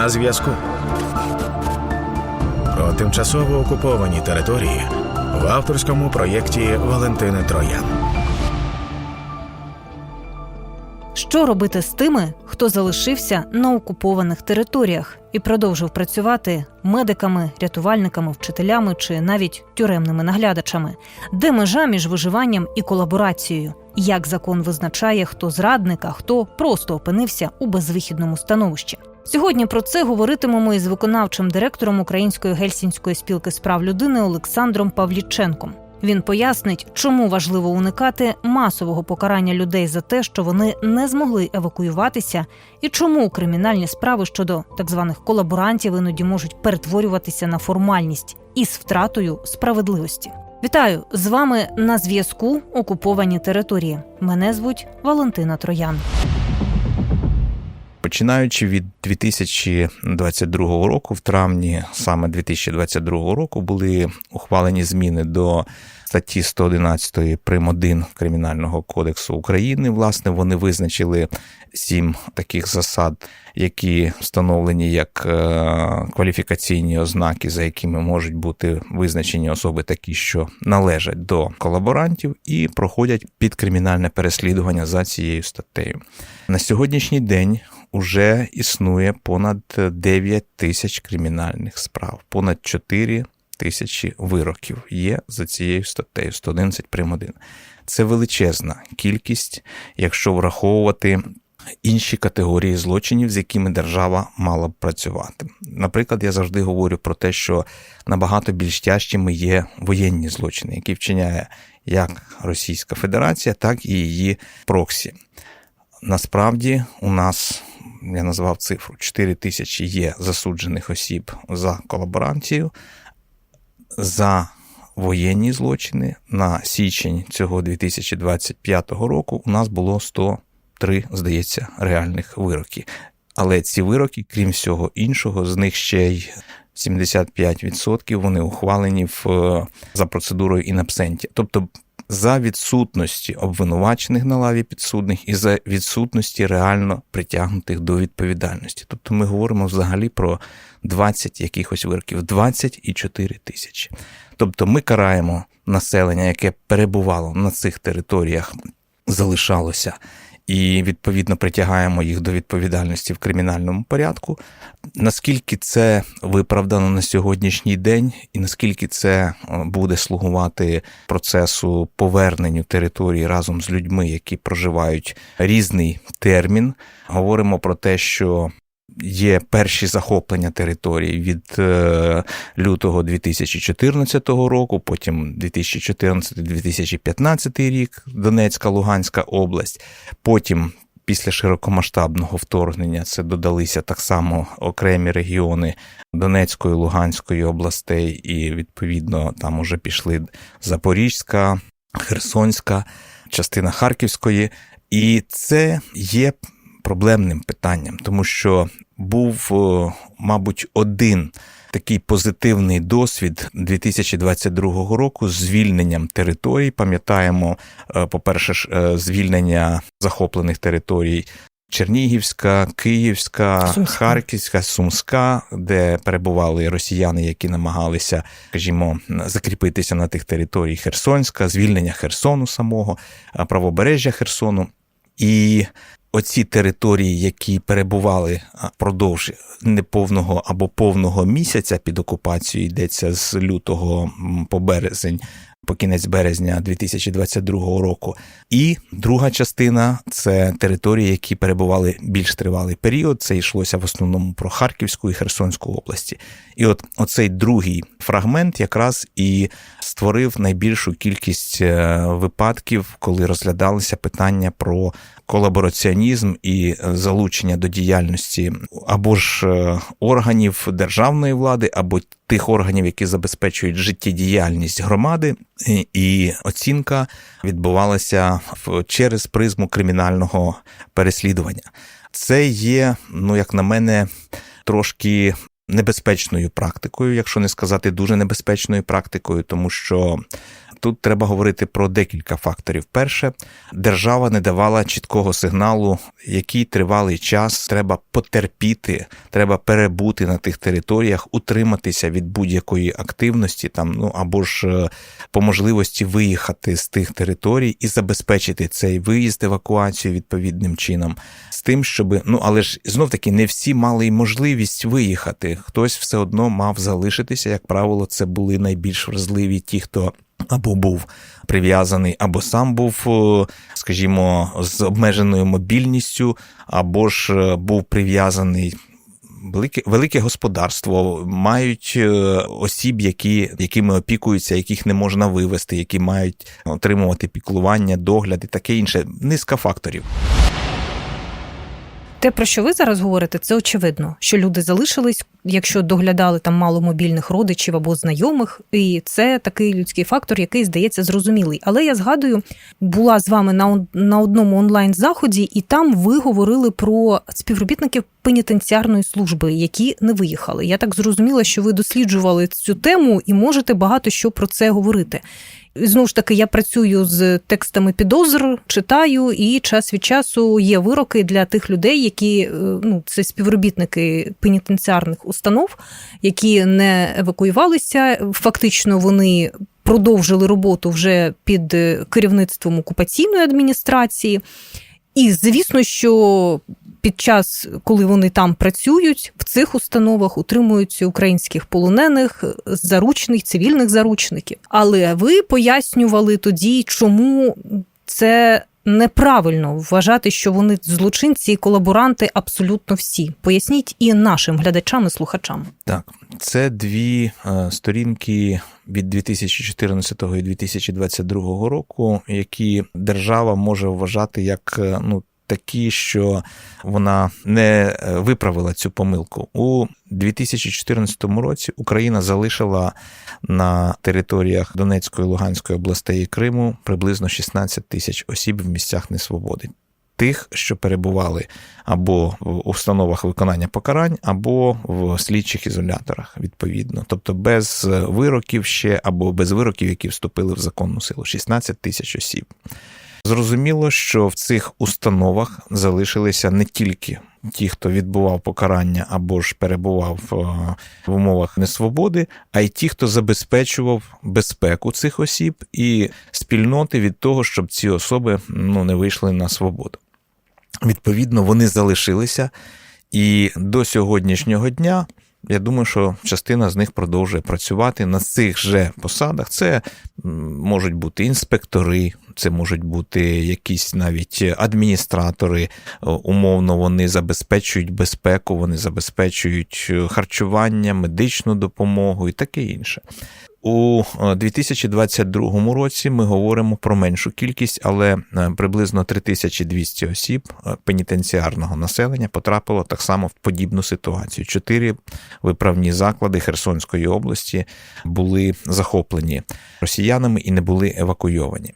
На зв'язку. Про тимчасово окуповані території в авторському проєкті Валентини Троян. Що робити з тими, хто залишився на окупованих територіях і продовжив працювати медиками, рятувальниками, вчителями чи навіть тюремними наглядачами? Де межа між виживанням і колаборацією? Як закон визначає, хто зрадник, а хто просто опинився у безвихідному становищі? Сьогодні про це говоритимемо із виконавчим директором Української гельсінської спілки з прав людини Олександром Павліченком. Він пояснить, чому важливо уникати масового покарання людей за те, що вони не змогли евакуюватися, і чому кримінальні справи щодо так званих колаборантів іноді можуть перетворюватися на формальність із втратою справедливості. Вітаю з вами на зв'язку окуповані території. Мене звуть Валентина Троян. Починаючи від 2022 року, в травні саме 2022 року, були ухвалені зміни до статті 111 прим. 1 Кримінального кодексу України. Власне, вони визначили сім таких засад, які встановлені як е, кваліфікаційні ознаки, за якими можуть бути визначені особи такі, що належать до колаборантів, і проходять під кримінальне переслідування за цією статтею. На сьогоднішній день уже існує понад 9 тисяч кримінальних справ, понад 4 тисячі вироків є за цією статтею 111 прим. 1. Це величезна кількість, якщо враховувати інші категорії злочинів, з якими держава мала б працювати. Наприклад, я завжди говорю про те, що набагато більш тяжчими є воєнні злочини, які вчиняє як Російська Федерація, так і її проксі. Насправді у нас я назвав цифру 4 тисячі є засуджених осіб за колаборантію, за воєнні злочини на січень цього 2025 року у нас було 103, здається, реальних вироки. Але ці вироки, крім всього іншого, з них ще й 75% вони ухвалені в, за процедурою інабсенті. Тобто за відсутності обвинувачених на лаві підсудних і за відсутності реально притягнутих до відповідальності. Тобто ми говоримо взагалі про 20 якихось вирків, 24 тисячі. Тобто ми караємо населення, яке перебувало на цих територіях, залишалося. І відповідно притягаємо їх до відповідальності в кримінальному порядку. Наскільки це виправдано на сьогоднішній день, і наскільки це буде слугувати процесу поверненню території разом з людьми, які проживають різний термін, говоримо про те, що Є перші захоплення території від е, лютого 2014 року, потім 2014-2015 рік Донецька, Луганська область. Потім, після широкомасштабного вторгнення, це додалися так само окремі регіони Донецької, Луганської областей, і відповідно там уже пішли Запорізька, Херсонська, частина Харківської. І це є проблемним питанням, тому що був, мабуть, один такий позитивний досвід 2022 року з звільненням територій. Пам'ятаємо, по-перше, звільнення захоплених територій. Чернігівська, Київська, Сумська. Харківська, Сумська, де перебували росіяни, які намагалися, скажімо, закріпитися на тих територіях Херсонська, звільнення Херсону самого, правобережжя Херсону. І оці території, які перебували впродовж неповного або повного місяця під окупацією, йдеться з лютого по березень. По кінець березня 2022 року, і друга частина це території, які перебували більш тривалий період. Це йшлося в основному про Харківську і Херсонську області. І от оцей другий фрагмент якраз і створив найбільшу кількість е, випадків, коли розглядалися питання про колабораціонізм і залучення до діяльності або ж е, органів державної влади, або тих органів, які забезпечують життєдіяльність громади, і оцінка відбувалася через призму кримінального переслідування. Це є, ну як на мене, трошки небезпечною практикою, якщо не сказати дуже небезпечною практикою, тому що тут треба говорити про декілька факторів. Перше, держава не давала чіткого сигналу, який тривалий час треба потерпіти, треба перебути на тих територіях, утриматися від будь-якої активності, там ну або ж е, по можливості виїхати з тих територій і забезпечити цей виїзд, евакуацію відповідним чином, з тим, щоб ну але ж знов таки не всі мали й можливість виїхати. Хтось все одно мав залишитися. Як правило, це були найбільш вразливі ті, хто. Або був прив'язаний, або сам був, е, скажімо, з обмеженою мобільністю, або ж е, був прив'язаний. Велике, велике господарство мають е, осіб, які, якими опікуються, яких не можна вивести, які мають отримувати піклування, догляд і таке інше. Низка факторів. Те, про що ви зараз говорите, це очевидно, що люди залишились, якщо доглядали там мало мобільних родичів або знайомих, і це такий людський фактор, який здається зрозумілий. Але я згадую, була з вами на, на одному онлайн заході, і там ви говорили про співробітників пенітенціарної служби, які не виїхали. Я так зрозуміла, що ви досліджували цю тему і можете багато що про це говорити. Знову ж таки, я працюю з текстами підозр, читаю, і час від часу є вироки для тих людей, які е, ну це співробітники пенітенціарних установ, які не евакуювалися. Фактично, вони продовжили роботу вже під е, керівництвом окупаційної адміністрації. І звісно, що під час, коли вони там працюють, в цих установах утримуються українських полонених, заручних, цивільних заручників. Але ви пояснювали тоді, чому це неправильно вважати, що вони злочинці і колаборанти абсолютно всі. Поясніть і нашим глядачам і слухачам. Так, це дві е, сторінки від 2014 і 2022 року, які держава може вважати як е, ну. Такі, що вона не е, виправила цю помилку у 2014 році. Україна залишила на територіях Донецької, Луганської областей і Криму приблизно 16 тисяч осіб в місцях несвободи. Тих, що перебували або в установах виконання покарань, або в слідчих ізоляторах, відповідно, тобто без вироків ще або без вироків, які вступили в законну силу 16 тисяч осіб. Зрозуміло, що в цих установах залишилися не тільки ті, хто відбував покарання або ж перебував е, в умовах несвободи, а й ті, хто забезпечував безпеку цих осіб і спільноти від того, щоб ці особи ну, не вийшли на свободу. Відповідно, вони залишилися, і до сьогоднішнього дня. Я думаю, що частина з них продовжує працювати на цих же посадах. Це можуть бути інспектори, це можуть бути якісь навіть адміністратори. Е, Умовно, вони забезпечують безпеку, вони забезпечують е, харчування, медичну допомогу і таке інше. У е, 2022 році ми говоримо про меншу кількість, але е, приблизно 3200 осіб е, пенітенціарного населення потрапило так само в подібну ситуацію. Чотири виправні заклади Херсонської області були захоплені росіянами і не були евакуйовані.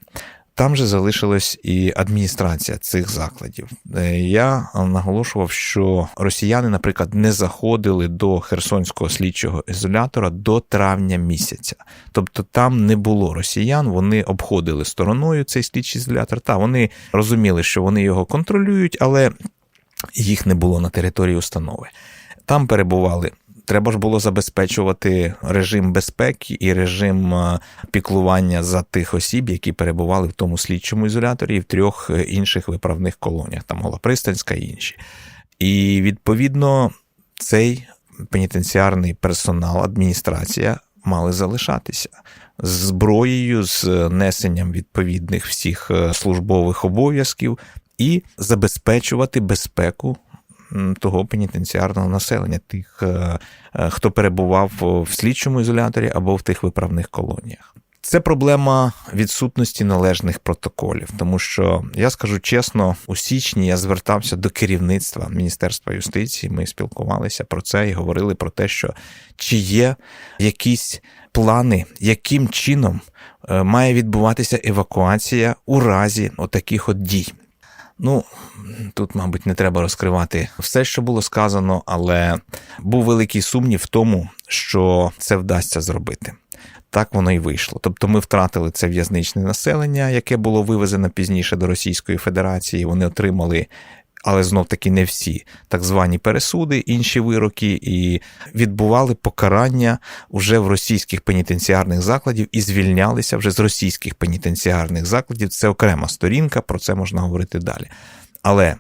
Там же залишилась і адміністрація цих закладів. Е, Я наголошував, що росіяни, наприклад, не заходили до Херсонського слідчого ізолятора до травня місяця. Тобто там не було росіян, вони обходили стороною цей слідчий ізолятор. Та вони розуміли, що вони його контролюють, але їх не було на території установи. Там перебували. Треба ж було забезпечувати режим безпеки і режим піклування за тих осіб, які перебували в тому слідчому ізоляторі і в трьох е, інших виправних колоніях, там Голопристанська і інші. І відповідно цей пенітенціарний персонал, адміністрація мали залишатися з зброєю, з несенням відповідних всіх е, службових обов'язків і забезпечувати безпеку того пенітенціарного населення, тих, е, е, хто перебував в слідчому ізоляторі або в тих виправних колоніях. Це проблема відсутності належних протоколів, тому що я скажу чесно, у січні я звертався до керівництва Міністерства юстиції. Ми спілкувалися про це і говорили про те, що чи є якісь плани, яким чином е, має відбуватися евакуація у разі отаких от дій. Ну, тут, мабуть, не треба розкривати все, що було сказано, але був великий сумнів в тому, що це вдасться зробити. так воно і вийшло. Тобто ми втратили це в'язничне населення, яке було вивезено пізніше до Російської Федерації. Вони отримали. Але знов таки не всі так звані пересуди, інші вироки, і відбували покарання вже в російських пенітенціарних закладів і звільнялися вже з російських пенітенціарних закладів. Це окрема сторінка, про це можна говорити далі. Але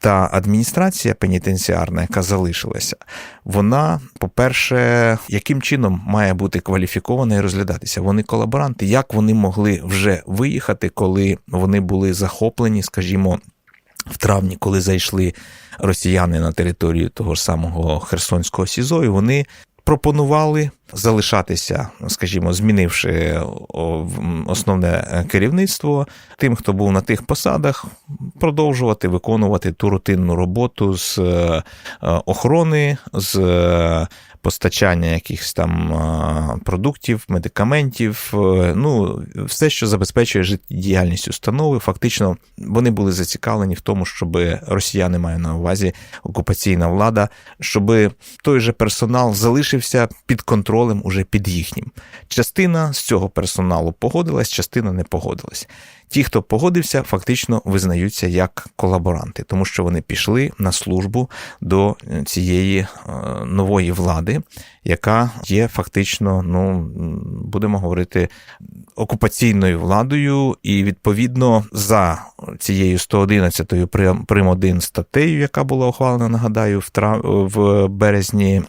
та адміністрація пенітенціарна, яка залишилася, вона, по-перше, яким чином має бути кваліфікована і розглядатися? Вони колаборанти, як вони могли вже виїхати, коли вони були захоплені, скажімо, в травні, коли зайшли росіяни на територію того ж самого Херсонського СІЗО, і вони пропонували залишатися, скажімо, змінивши основне керівництво тим, хто був на тих посадах, продовжувати виконувати ту рутинну роботу з е, охорони, з постачання якихось там продуктів, медикаментів, е, ну все, що забезпечує життєдіяльність установи. Фактично, вони були зацікавлені в тому, щоб росіяни маю на увазі окупаційна влада, щоб той же персонал залишився під контролем уже під їхнім. Частина з цього персоналу погодилась, частина не погодилась. Ті, хто погодився, фактично визнаються як колаборанти, тому що вони пішли на службу до цієї е, нової влади, яка є фактично, ну будемо говорити, окупаційною владою, і відповідно за цією 111 прим. 1 статтею, яка була ухвалена, нагадаю, в березні.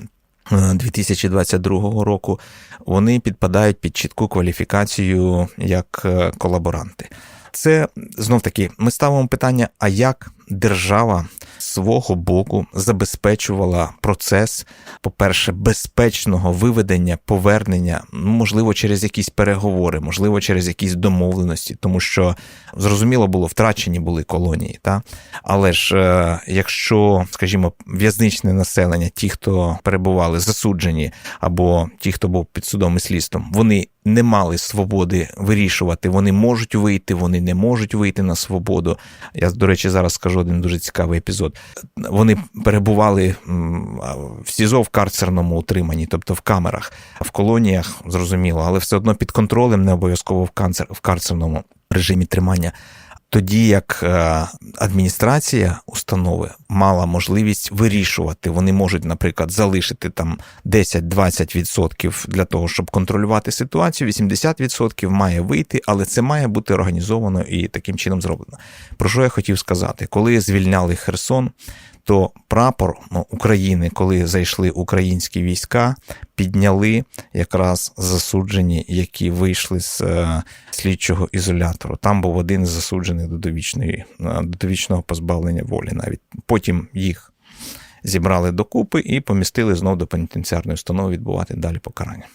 2022 е, року вони підпадають під чітку кваліфікацію як е, колаборанти. Це знов таки ми ставимо питання: а як держава свого боку забезпечувала процес, по-перше, безпечного виведення, повернення, ну, можливо, через якісь переговори, можливо, через якісь домовленості, тому що зрозуміло було, втрачені були колонії. Та? Але ж е, якщо, скажімо, в'язничне населення, ті, хто перебували засуджені, або ті, хто був під судом і слідством, вони не мали свободи вирішувати, вони можуть вийти, вони не можуть вийти на свободу. Я, до речі, зараз скажу один дуже цікавий епізод. Вони перебували в СІЗО в карцерному утриманні, тобто в камерах, в колоніях, зрозуміло, але все одно під контролем, не обов'язково в карцерному режимі тримання тоді як е, адміністрація установи мала можливість вирішувати, вони можуть, наприклад, залишити там 10-20% для того, щоб контролювати ситуацію. 80% має вийти, але це має бути організовано і таким чином зроблено. Про що я хотів сказати, коли звільняли Херсон, то прапор ну, України, коли зайшли українські війська, підняли якраз засуджені, які вийшли з е, слідчого ізолятору. Там був один з засуджених до довічної, е, до довічного позбавлення волі. Навіть потім їх зібрали докупи і помістили знову до пенітенціарної установи відбувати далі покарання.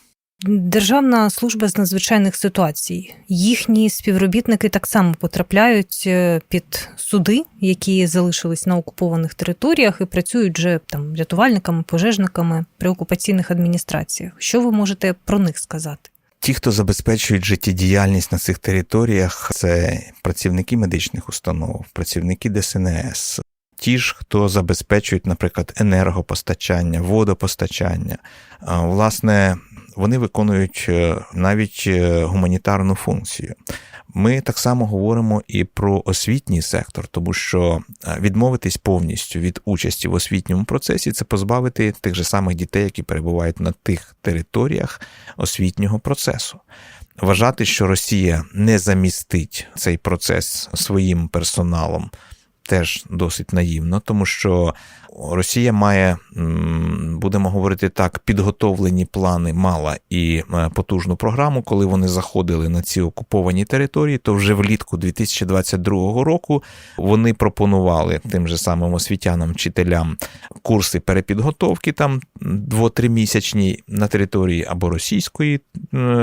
Державна служба з надзвичайних ситуацій. Їхні співробітники так само потрапляють е, під суди, які залишились на окупованих територіях, і працюють вже там рятувальниками, пожежниками при окупаційних адміністраціях. Що ви можете про них сказати? Ті, хто забезпечують життєдіяльність на цих територіях, це працівники медичних установ, працівники ДСНС. Ті ж, хто забезпечують, наприклад, енергопостачання, водопостачання, власне, вони виконують е, навіть е, гуманітарну функцію. Ми так само говоримо і про освітній сектор, тому що е, відмовитись повністю від участі в освітньому процесі це позбавити тих же самих дітей, які перебувають на тих територіях освітнього процесу. Вважати, що Росія не замістить цей процес своїм персоналом теж досить наївно, тому що Росія має, будемо говорити так, підготовлені плани, мала і е, потужну програму. Коли вони заходили на ці окуповані території, то вже влітку 2022 року вони пропонували тим же самим освітянам, вчителям курси перепідготовки там 2-3 місячні на території або Російської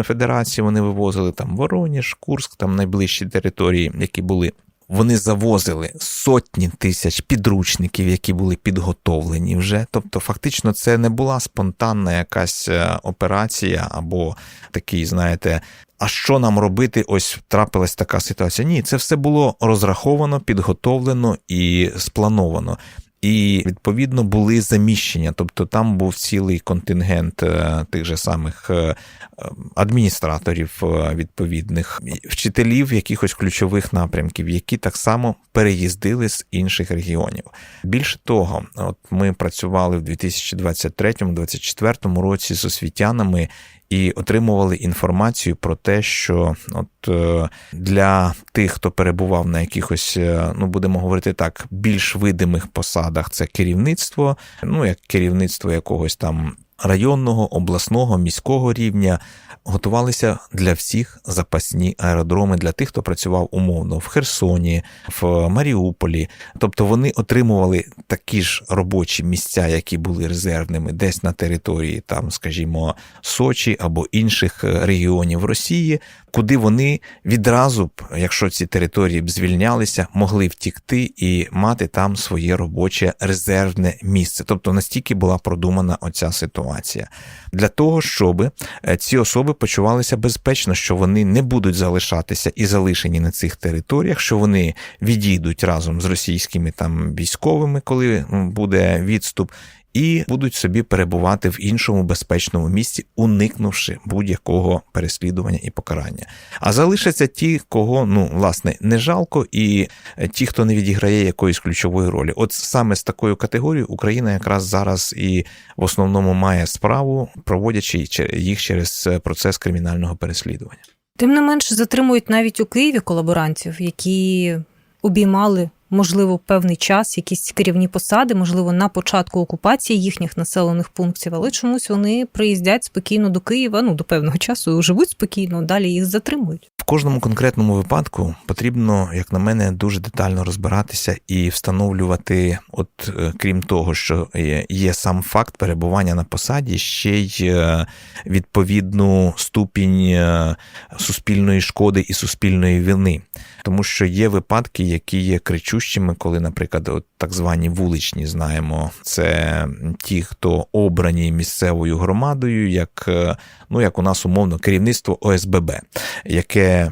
Федерації. Вони вивозили там Вороніж, Курск, там найближчі території, які були. Вони завозили сотні тисяч підручників, які були підготовлені вже. Тобто, фактично, це не була спонтанна якась е, операція або такий, знаєте, а що нам робити? Ось трапилась така ситуація. Ні, це все було розраховано, підготовлено і сплановано. І відповідно були заміщення, тобто там був цілий контингент е, тих же самих е, адміністраторів е, відповідних вчителів якихось ключових напрямків, які так само переїздили з інших регіонів. Більше того, от ми працювали в 2023-2024 році з освітянами. І отримували інформацію про те, що от е, для тих, хто перебував на якихось, е, ну будемо говорити так, більш видимих посадах, це керівництво, ну як керівництво якогось там районного, обласного, міського рівня, готувалися для всіх запасні аеродроми для тих, хто працював умовно в Херсоні, в Маріуполі. Тобто вони отримували такі ж робочі місця, які були резервними, десь на території, там, скажімо, Сочі або інших регіонів Росії, куди вони відразу б, якщо ці території б звільнялися, могли втікти і мати там своє робоче резервне місце. Тобто настільки була продумана оця ситуація для того, щоб ці особи почувалися безпечно, що вони не будуть залишатися і залишені на цих територіях, що вони відійдуть разом з російськими там військовими, коли буде відступ. І будуть собі перебувати в іншому безпечному місці, уникнувши будь-якого переслідування і покарання. А залишаться ті, кого ну власне не жалко, і ті, хто не відіграє якоїсь ключової ролі. От саме з такою категорією Україна якраз зараз і в основному має справу, проводячи їх через процес кримінального переслідування. Тим не менш затримують навіть у Києві колаборантів, які обіймали можливо, певний час, якісь керівні посади, можливо, на початку окупації їхніх населених пунктів, але чомусь вони приїздять спокійно до Києва, ну до певного часу живуть спокійно, далі їх затримують. В кожному конкретному випадку потрібно, як на мене, дуже детально розбиратися і встановлювати, от е, крім того, що є сам факт перебування на посаді, ще й е, відповідну ступінь е, суспільної шкоди і суспільної вини, тому що є випадки, які є кричущими, коли, наприклад, от так звані вуличні знаємо, це ті, хто обрані місцевою громадою, як ну як у нас умовно керівництво ОСББ, яке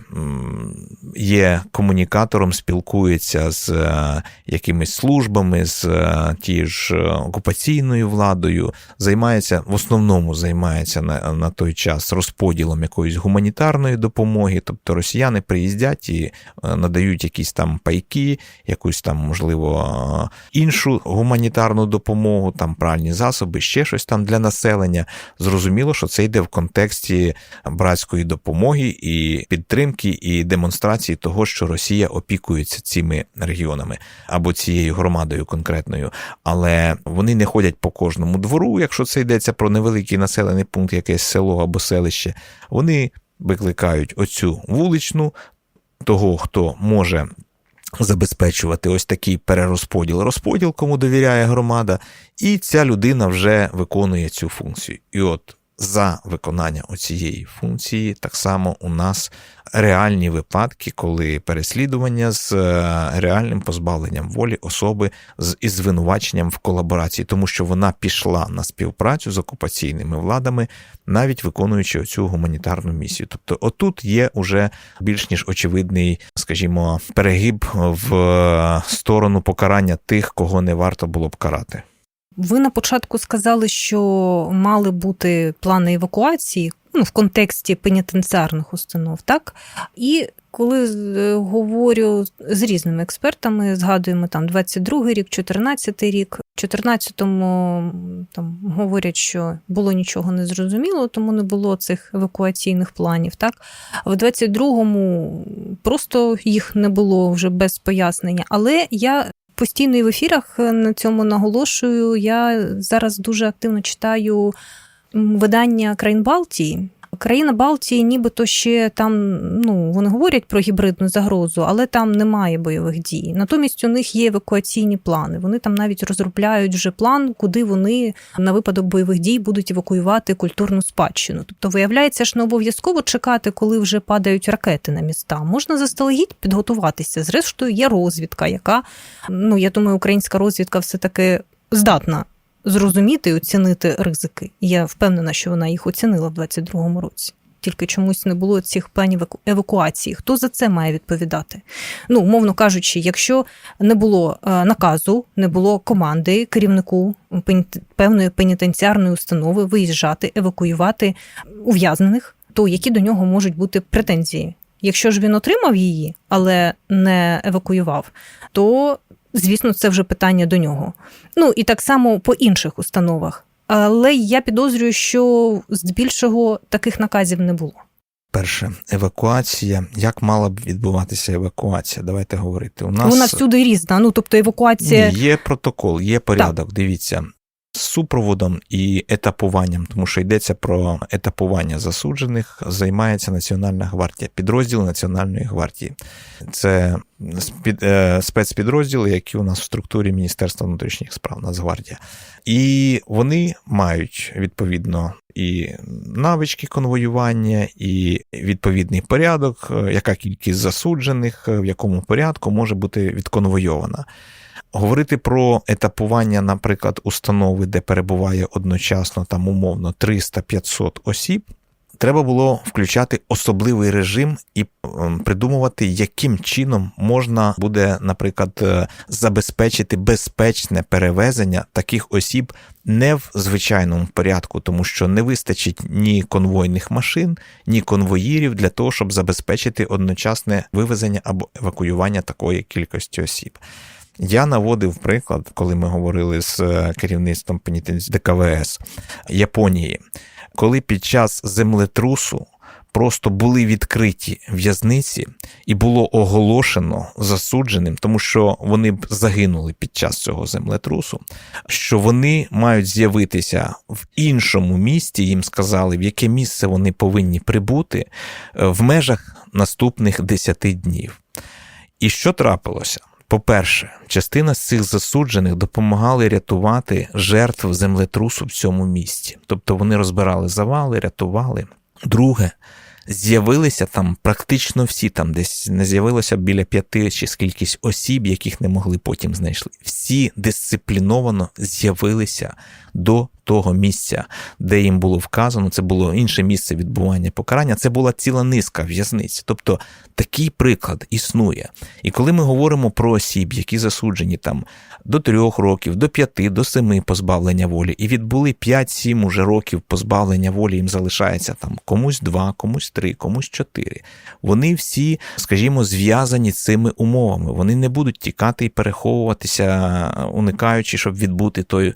є комунікатором, спілкується з е, якимись службами, з е, тією ж окупаційною владою, займається в основному займається на, на той час розподілом якоїсь гуманітарної допомоги. Тобто росіяни приїздять і е, надають якісь там пайки, якусь там, можливо, іншу гуманітарну допомогу, там пральні засоби, ще щось там для населення. Зрозуміло, що це йде в контексті братської допомоги і підтримки, і демонстрації того, що Росія опікується цими регіонами або цією громадою конкретною, але вони не ходять по кожному двору, якщо це йдеться про невеликий населений пункт, якесь село або селище. Вони викликають оцю вуличну того, хто може. Забезпечувати ось такий перерозподіл, розподіл, кому довіряє громада, і ця людина вже виконує цю функцію. І от за виконання оцієї функції так само у нас реальні випадки, коли переслідування з е, реальним позбавленням волі особи з із звинуваченням в колаборації, тому що вона пішла на співпрацю з окупаційними владами, навіть виконуючи оцю гуманітарну місію. Тобто, отут є уже більш ніж очевидний, скажімо, перегиб в е, сторону покарання тих, кого не варто було б карати. Ви на початку сказали, що мали бути плани евакуації ну, в контексті пенітенціарних установ, так? І коли е, говорю з різними експертами, згадуємо там 22-й рік, 14-й рік. В 14-му там говорять, що було нічого не зрозуміло, тому не було цих евакуаційних планів. Так в 22-му просто їх не було вже без пояснення. Але я постійно і в ефірах е, на цьому наголошую. Я зараз дуже активно читаю видання країн Балтії. Країна Балтії, нібито ще там, ну вони говорять про гібридну загрозу, але там немає бойових дій. Натомість у них є евакуаційні плани. Вони там навіть розробляють вже план, куди вони на випадок бойових дій будуть евакуювати культурну спадщину. Тобто, виявляється, ж не обов'язково чекати, коли вже падають ракети на міста. Можна заздалегідь підготуватися. Зрештою, є розвідка, яка ну я думаю, українська розвідка все таки здатна зрозуміти і оцінити ризики. Я впевнена, що вона їх оцінила в 22-му році. тільки чомусь не було цих планів евакуації. Хто за це має відповідати? Ну, умовно кажучи, якщо не було е, наказу, не було команди керівнику певної пенітенціарної установи виїжджати, евакуювати ув'язнених, то які до нього можуть бути претензії? Якщо ж він отримав її, але не евакуював, то звісно це вже питання до нього. Ну і так само по інших установах. Але я підозрюю, що здебільшого таких наказів не було. Перше, евакуація. Як мала б відбуватися евакуація? Давайте говорити. У нас Вона всюди різна. Ну тобто евакуація Ні, є протокол, є порядок. Дивіться. Супроводом і етапуванням, тому що йдеться про етапування засуджених, займається Національна гвардія, підрозділ Національної гвардії. Це е, спецпідрозділи, які у нас в структурі Міністерства внутрішніх справ Нацгвардія. І вони мають відповідно і навички конвоювання, і відповідний порядок, е, яка кількість засуджених, е, в якому порядку може бути відконвойована. Говорити про етапування, наприклад, установи, де перебуває одночасно там умовно 300-500 осіб, треба було включати особливий режим і ем, придумувати, яким чином можна буде, наприклад, е, забезпечити безпечне перевезення таких осіб не в звичайному порядку, тому що не вистачить ні конвойних машин, ні конвоїрів для того, щоб забезпечити одночасне вивезення або евакуювання такої кількості осіб. Я наводив приклад, коли ми говорили з е, керівництвом пенітенці ДКВС Японії, коли під час землетрусу просто були відкриті в'язниці і було оголошено засудженим, тому що вони б загинули під час цього землетрусу, що вони мають з'явитися в іншому місті. Їм сказали, в яке місце вони повинні прибути е, в межах наступних 10 днів. І що трапилося? По-перше, частина з цих засуджених допомагали рятувати жертв землетрусу в цьому місті. Тобто вони розбирали завали, рятували. Друге, з'явилися там практично всі, там десь не з'явилося біля п'яти чи скількись осіб, яких не могли потім знайшли. Всі дисципліновано з'явилися до того місця, де їм було вказано, це було інше місце відбування покарання. Це була ціла низка в'язниць. Тобто такий приклад існує. І коли ми говоримо про осіб, які засуджені там до трьох років, до п'яти, до семи позбавлення волі, і відбули 5-7 уже років позбавлення волі, їм залишається там комусь два, комусь три, комусь чотири. Вони всі, скажімо, зв'язані цими умовами. Вони не будуть тікати і переховуватися, уникаючи, щоб відбути той е,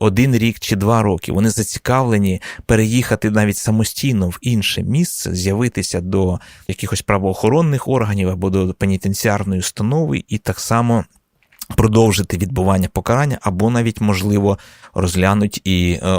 один рік чи два роки. Вони зацікавлені переїхати навіть самостійно в інше місце, з'явитися до якихось правоохоронних органів або до пенітенціарної установи і так само. Продовжити відбування покарання, або навіть, можливо, розглянуть і е,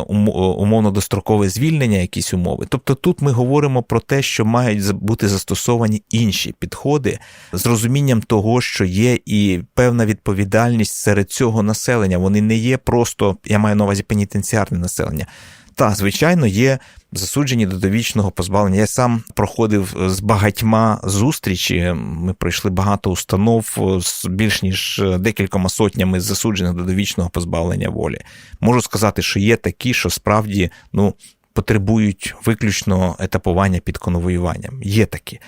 умовно дострокове звільнення, якісь умови. Тобто тут ми говоримо про те, що мають бути застосовані інші підходи з розумінням того, що є і певна відповідальність серед цього населення. Вони не є просто, я маю на увазі пенітенціарне населення. Та, звичайно, є засуджені до довічного позбавлення. Я сам проходив з багатьма зустрічі. Ми пройшли багато установ з більш ніж декількома сотнями засуджених до довічного позбавлення волі. Можу сказати, що є такі, що справді ну. Потребують виключно етапування під конвоюванням. Є такі.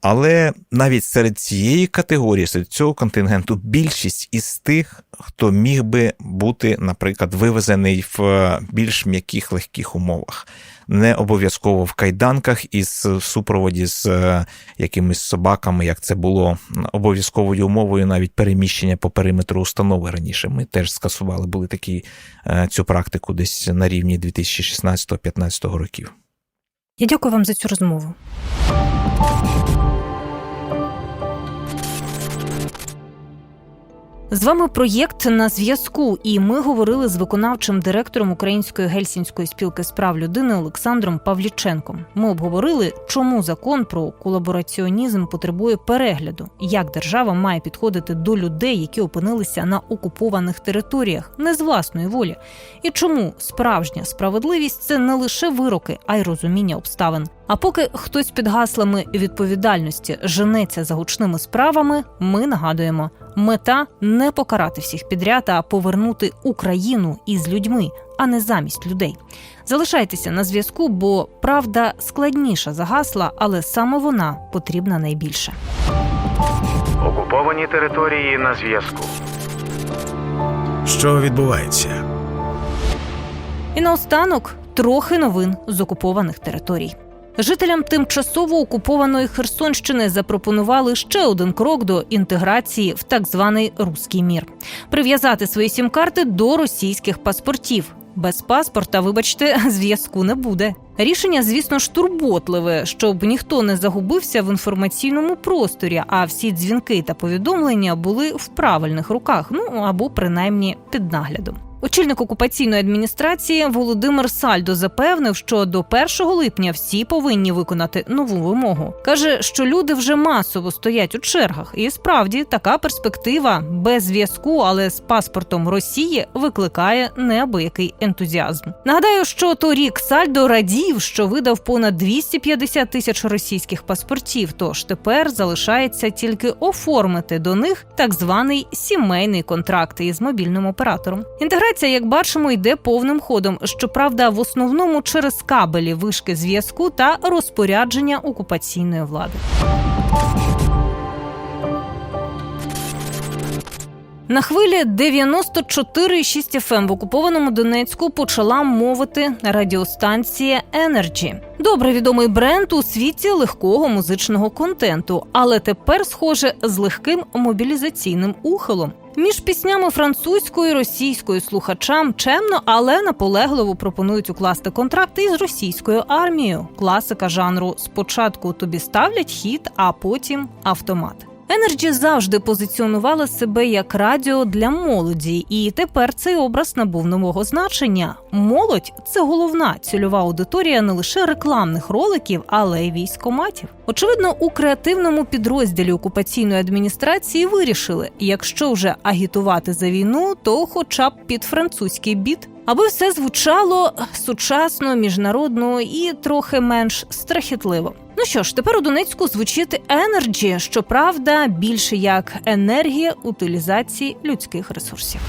Але навіть серед цієї категорії, серед цього контингенту, більшість із тих, хто міг би бути, наприклад, вивезений в е, більш м'яких легких умовах, не обов'язково в кайданках із супроводі з е, якимись собаками, як це було обов'язковою умовою, навіть переміщення по периметру установи раніше. Ми теж скасували були такі е, цю практику десь на рівні 2016-2015 років. Я дякую вам за цю розмову. З вами проєкт на зв'язку, і ми говорили з виконавчим директором Української гельсінської спілки з прав людини Олександром Павліченком. Ми обговорили, чому закон про колабораціонізм потребує перегляду, як держава має підходити до людей, які опинилися на окупованих територіях, не з власної волі, і чому справжня справедливість це не лише вироки, а й розуміння обставин. А поки хтось під гаслами відповідальності женеться за гучними справами, ми нагадуємо: мета не покарати всіх підряд, а повернути Україну із людьми, а не замість людей. Залишайтеся на зв'язку, бо правда складніша за гасла, але саме вона потрібна найбільше. Окуповані території на зв'язку. Що відбувається? І наостанок трохи новин з окупованих територій. Жителям тимчасово окупованої Херсонщини запропонували ще один крок до інтеграції в так званий руський мір прив'язати свої сім-карти до російських паспортів. Без паспорта, вибачте, зв'язку не буде. Рішення, звісно ж, турботливе, щоб ніхто не загубився в інформаційному просторі, а всі дзвінки та повідомлення були в правильних руках, ну або принаймні під наглядом. Очільник окупаційної адміністрації Володимир Сальдо запевнив, що до 1 липня всі повинні виконати нову вимогу. каже, що люди вже масово стоять у чергах, і справді така перспектива без зв'язку, але з паспортом Росії викликає неабиякий ентузіазм. Нагадаю, що торік Сальдо радів, що видав понад 250 тисяч російських паспортів. Тож тепер залишається тільки оформити до них так званий сімейний контракт із мобільним оператором. Інтеграція, як бачимо, йде повним ходом. Щоправда, в основному через кабелі, вишки зв'язку та розпорядження окупаційної влади. На хвилі 94,6 FM ем в окупованому Донецьку почала мовити радіостанція Energy. Добре відомий бренд у світі легкого музичного контенту, але тепер, схоже, з легким мобілізаційним ухилом. Між піснями французькою і російською слухачам чемно, але наполегливо пропонують укласти контракти із російською армією. Класика жанру спочатку тобі ставлять хіт, а потім автомат. Energy завжди позиціонувала себе як радіо для молоді, і тепер цей образ набув нового значення. Молодь це головна цільова аудиторія не лише рекламних роликів, але й військоматів. Очевидно, у креативному підрозділі окупаційної адміністрації вирішили, якщо вже агітувати за війну, то хоча б під французький біт. Аби все звучало сучасно, міжнародно і трохи менш страхітливо. Ну що ж, тепер у Донецьку звучить Energy, щоправда, більше як енергія утилізації людських ресурсів.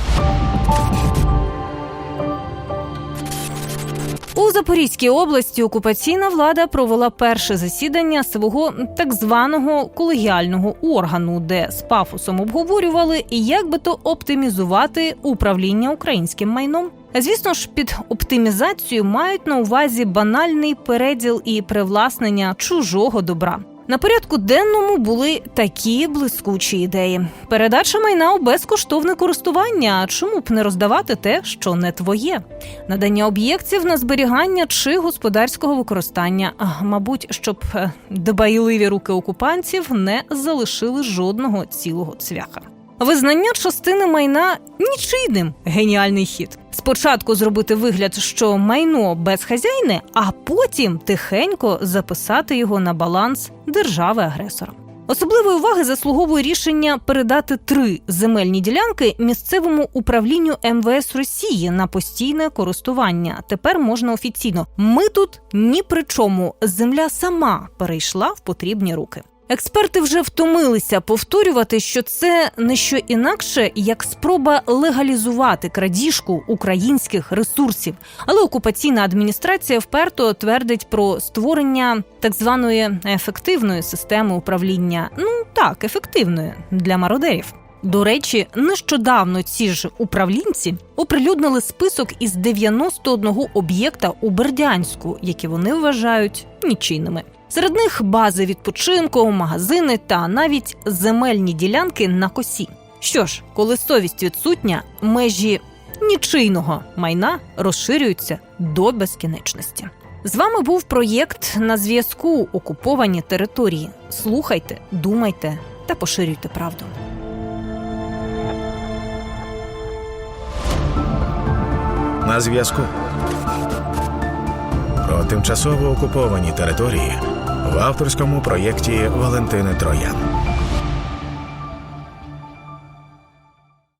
У Запорізькій області окупаційна влада провела перше засідання свого так званого колегіального органу, де з пафосом обговорювали, як би то оптимізувати управління українським майном. Звісно ж, під оптимізацію мають на увазі банальний переділ і привласнення чужого добра. На порядку денному були такі блискучі ідеї: передача майна у безкоштовне користування. Чому б не роздавати те, що не твоє? Надання об'єктів на зберігання чи господарського використання. А, Мабуть, щоб е, дбайливі руки окупантів не залишили жодного цілого цвяха. Визнання частини майна нічийним геніальний хід. Спочатку зробити вигляд, що майно безхазяйне, а потім тихенько записати його на баланс держави-агресора. Особливої уваги заслуговує рішення передати три земельні ділянки місцевому управлінню МВС Росії на постійне користування. Тепер можна офіційно. Ми тут ні при чому. Земля сама перейшла в потрібні руки. Експерти вже втомилися повторювати, що це не що інакше, як спроба легалізувати крадіжку українських ресурсів. Але окупаційна адміністрація вперто твердить про створення так званої ефективної системи управління. Ну так, ефективної для мародерів. До речі, нещодавно ці ж управлінці оприлюднили список із 91 об'єкта у Бердянську, які вони вважають нічийними. Серед них бази відпочинку, магазини та навіть земельні ділянки на косі. Що ж, коли совість відсутня, межі нічийного майна розширюються до безкінечності. З вами був проєкт на зв'язку Окуповані території. Слухайте, думайте та поширюйте правду. На зв'язку. Про тимчасово окуповані території в авторському проєкті Валентини Троян.